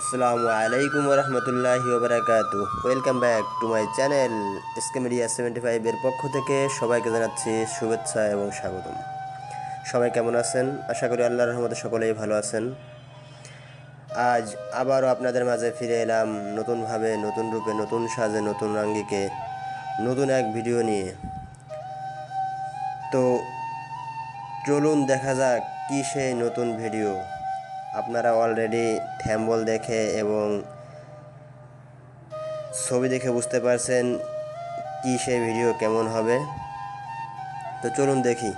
আসসালামু আলাইকুম রহমতুল্লাহি ওবরাকাতু welcome back to my channel SK media seventy ফাইভের পক্ষ থেকে সবাইকে জানাচ্ছি শুভেচ্ছা এবং স্বাগতম। সবাই কেমন আছেন? আশা করি আল্লাহর রহমতে সকলেই ভালো আছেন। আজ আবারও আপনাদের মাঝে ফিরে এলাম নতুনভাবে, নতুন রূপে, নতুন সাজে, নতুন আঙ্গিকে, নতুন এক ভিডিও নিয়ে। তো চলুন দেখা যাক কী সেই নতুন ভিডিও। আপনারা অলরেডি থ্যাম্বল দেখে এবং ছবি দেখে বুঝতে পারছেন কি সেই ভিডিও কেমন হবে। তো চলুন দেখি।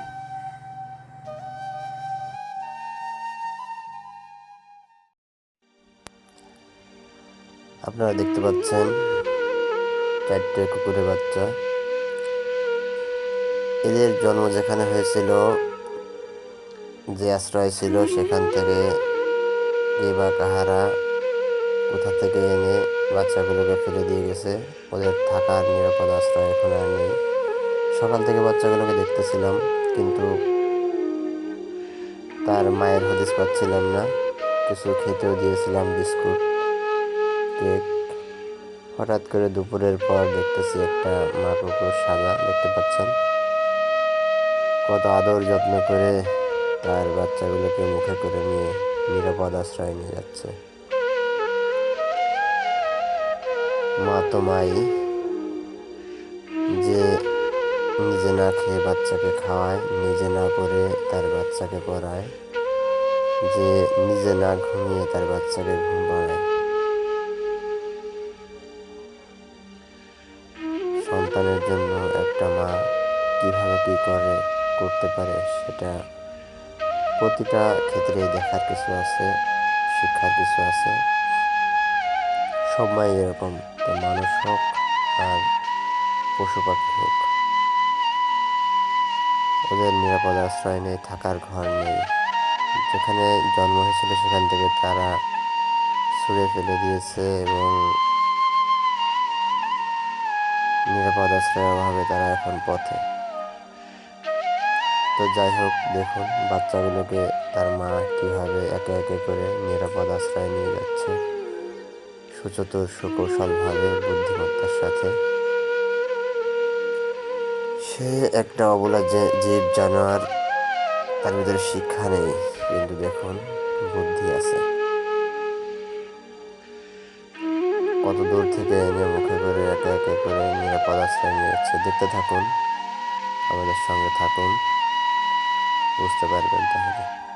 আপনারা দেখতে পাচ্ছেন চারটে কুকুরের বাচ্চা। এদের জন্ম যেখানে হয়েছিল, যে আশ্রয় ছিল, সেখান থেকে কে বা কাহারা কোথা থেকে এনে বাচ্চাগুলোকে ফেলে দিয়ে গেছে, ওদের থাকার নিরাপদ আশ্রয় এখন আর নেই। সকাল থেকে বাচ্চাগুলোকে দেখতেছিলাম, কিন্তু তার মায়ের হদিস পাচ্ছিলাম না। কিছু খেতেও দিয়েছিলাম বিস্কুট, কেক। হঠাৎ করে দুপুরের পর দেখতেছি একটা মা কুকুর সাদা দেখতে পাচ্ছেন। কত আদর যত্ন করে তার বাচ্চাগুলোকে মুখে করে নিয়ে নিরাপদ আশ্রয় নিয়ে যাচ্ছে। মা তো মাই, যে নিজে না খেয়ে বাচ্চাকে খাওয়ায়, নিজে না করে তার বাচ্চাকে পড়ায়, যে নিজে না ঘুমিয়ে তার বাচ্চাকে ঘুম পাড়ায়। সন্তানের জন্য একটা মা কীভাবে কি করে করতে পারে, সেটা প্রতিটা ক্ষেত্রে দেখার কিছু আছে, শিক্ষার কিছু আছে। সব মাই এরকম মানুষ হোক আর পশু পাখি হোক। ওদের নিরাপদ আশ্রয় নেই, থাকার ঘর নেই। যেখানে জন্ম হয়েছিল সেখান থেকে তারা ছুঁড়ে ফেলে দিয়েছে এবং নিরাপদ আশ্রয়ের অভাবে তারা এখন পথে। তো যাই হোক, দেখুন বাচ্চাগুলোকে তার মা কীভাবে একে একে করে নিরাপদ আশ্রয় নিয়ে যাচ্ছে। সুচতুর, সুকৌশলভাবে, বুদ্ধিমত্তার সাথে। সে একটা অবলা জীব জানোয়ার, তার ভিতরে শিক্ষা নেই, কিন্তু দেখুন বুদ্ধি আছে। কত দূর থেকে এনে মুখে করে একে একে করে নিরাপদ আশ্রয় নিয়ে যাচ্ছে। দেখতে থাকুন, আমাদের সঙ্গে থাকুন। বুঝতে পারবেন তাহলে।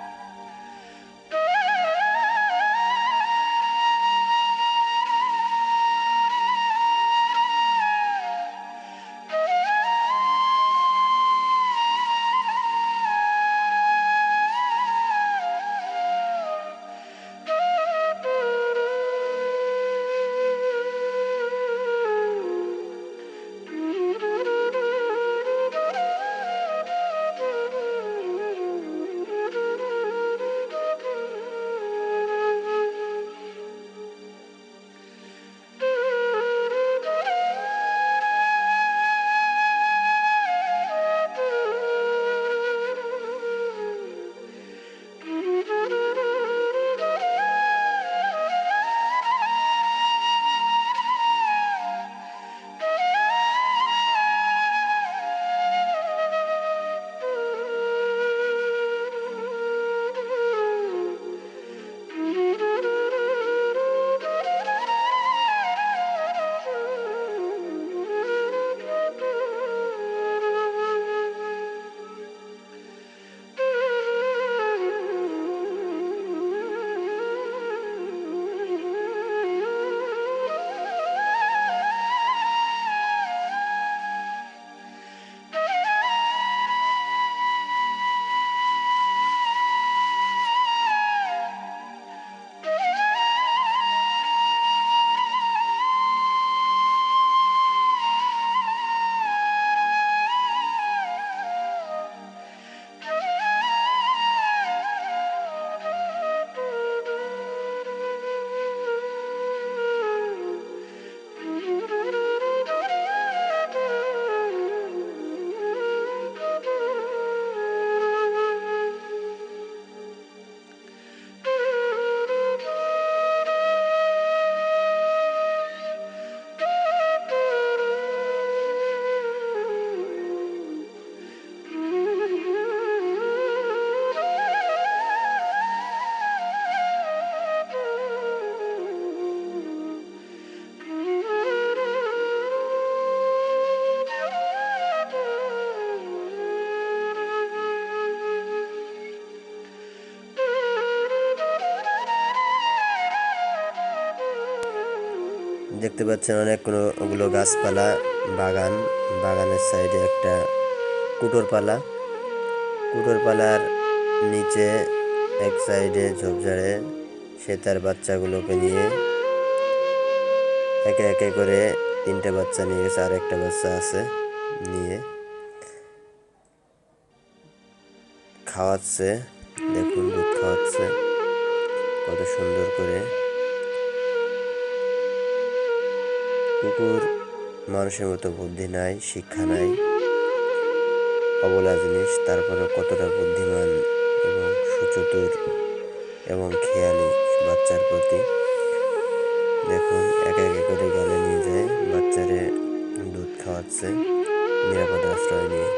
দেখতে পাচ্ছেন অনেকগুলো ওগুলো গাছপালা, বাগান। বাগানের সাইডে একটা কুটোর পালা। কুটোর পালার নিচে এক সাইডে ঝোপঝাড়ে সে তার বাচ্চাগুলোকে নিয়ে একে একে করে তিনটে বাচ্চা নিয়ে গেছে আর একটা বাচ্চা আছে নিয়ে। খাওয়াচ্ছে, দেখুন দুধ খাওয়াচ্ছে, কত সুন্দর করে। কুকুর, মানুষের মতো বুদ্ধি নাই, শিক্ষা নাই, অবলা জিনিস তারপরে কতটা বুদ্ধিমান এবং সুচতুর এবং খেয়ালি বাচ্চার প্রতি। দেখুন, একে একে করে গলে নিয়ে যায়, বাচ্চারে দুধ খাওয়াচ্ছে, নিরাপদ আশ্রয় নিয়ে।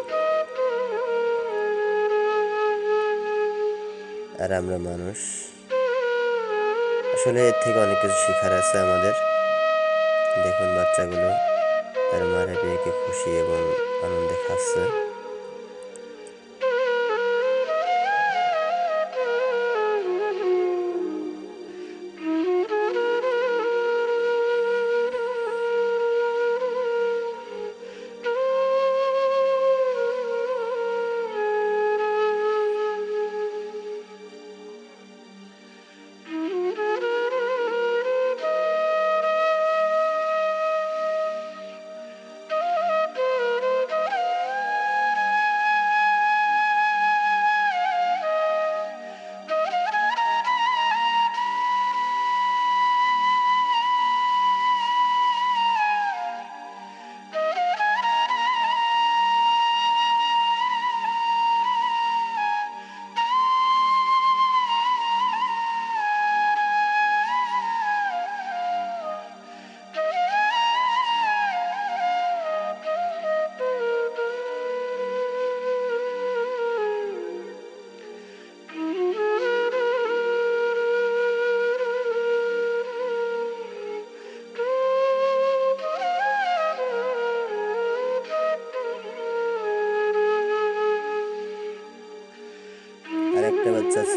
আর আমরা মানুষ, আসলে এর থেকে অনেক কিছু শেখার আছে আমাদের। দেখুন বাচ্চাগুলো তার মারে পেয়েকে খুশি এবং আনন্দে খাচ্ছে।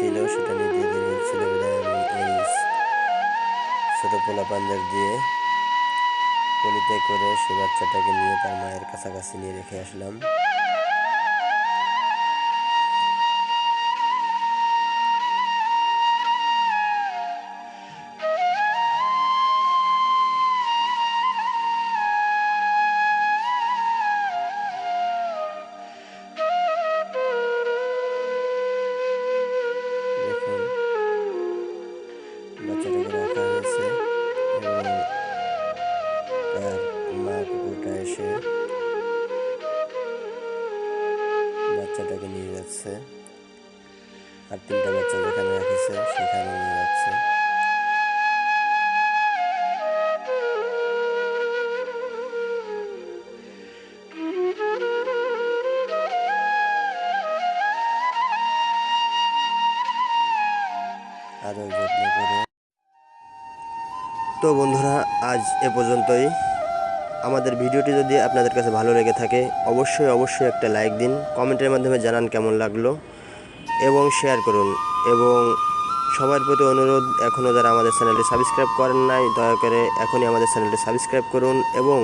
ছিল, সেটা নিতে দেরি আমি এই ছোট পোলা পাঞ্জাব দিয়ে পলিতে করে সে বাচ্চাটাকে নিয়ে তার মায়ের কাছাকাছি নিয়ে রেখে আসলাম। যাচ্ছে আর তিনটা বাচ্চা যেখানে রেখেছে সেখানে নিয়ে যাচ্ছে। আদর যত্ন করে। তো বন্ধুরা, আজ এ পর্যন্তই। আমাদের ভিডিওটি যদি আপনাদের কাছে ভালো লেগে থাকে, অবশ্যই অবশ্যই একটা লাইক দিন, কমেন্টের মাধ্যমে জানান কেমন লাগল এবং শেয়ার করুন। এবং সবার প্রতি অনুরোধ এখনও যারা আমাদের চ্যানেলটি সাবস্ক্রাইব করেন নাই, দয়া করে এখনই আমাদের চ্যানেলটি সাবস্ক্রাইব করুন এবং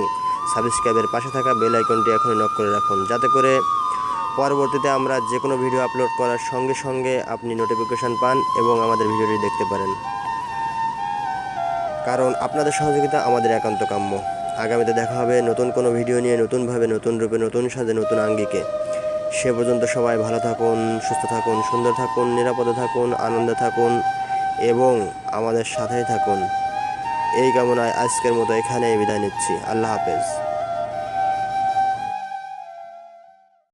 সাবস্ক্রাইবের পাশে থাকা বেল আইকনটি এখনই নক করে রাখুন, যাতে করে পরবর্তীতে আমরা যে কোনো ভিডিও আপলোড করার সঙ্গে সঙ্গে আপনি নোটিফিকেশন পান এবং আমাদের ভিডিওটি দেখতে পারেন। কারণ আপনাদের সহযোগিতা আমাদের একান্ত কাম্য। আগামীতে দেখা হবে নতুন কোনো ভিডিও নিয়ে, নতুনভাবে, নতুন রূপে, নতুন সাজে, নতুন আঙ্গিকে। সে পর্যন্ত সবাই ভালো থাকুন, সুস্থ থাকুন, সুন্দর থাকুন, নিরাপদে থাকুন, আনন্দে থাকুন এবং আমাদের সাথেই থাকুন। এই কামনায় আজকের মতো এখানেই বিদায় নিচ্ছি। আল্লাহ হাফেজ।